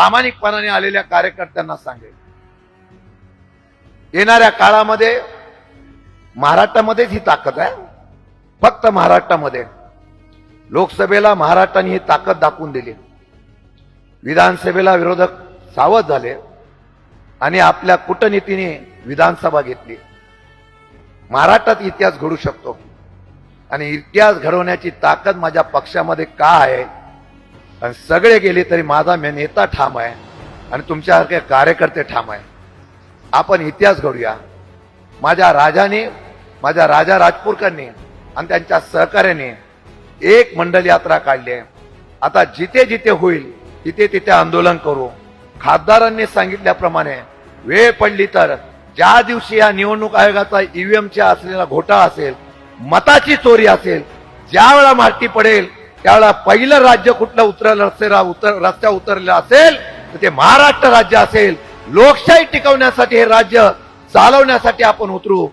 प्रामाणिकपणाने आलेल्या कार्यकर्त्यांना सांगेल. येणाऱ्या काळामध्ये महाराष्ट्रामध्येच ही ताकद आहे. फक्त महाराष्ट्रामध्ये. लोकसभेला महाराष्ट्राने ही ताकद दाखवून दिली. विधानसभेला विरोधक सावध झाले आणि आपल्या कूटनीतीने विधानसभा घेतली. महाराष्ट्रात इतिहास घडू शकतो. आणि इतिहास घडवण्याची ताकद माझ्या पक्षामध्ये का आहे आणि सगळे गेले तरी माझा नेता ठाम आहे. आणि तुमच्यासारखे कार्यकर्ते ठाम आहे. आपण इतिहास घडूया. माझ्या राजाने माझ्या राजा राजपूरकरने आणि त्यांच्या सहकार्याने एक मंडल यात्रा काढली आहे. आता जिथे जिथे होईल तिथे तिथे आंदोलन करू. खासदारांनी सांगितल्याप्रमाणे वेळ पडली तर ज्या दिवशी या निवडणूक आयोगाचा ईव्हीएमच्या असलेला घोटाळा असेल मताची चोरी असेल ज्या वेळा माहिती पडेल त्यावेळेला पहिलं राज्य कुठलं उतरलं रस्ते उतर रस्त्या उतरलं असेल तर ते महाराष्ट्र राज्य असेल. लोकशाही टिकवण्यासाठी हे राज्य चालवण्यासाठी आपण उतरू.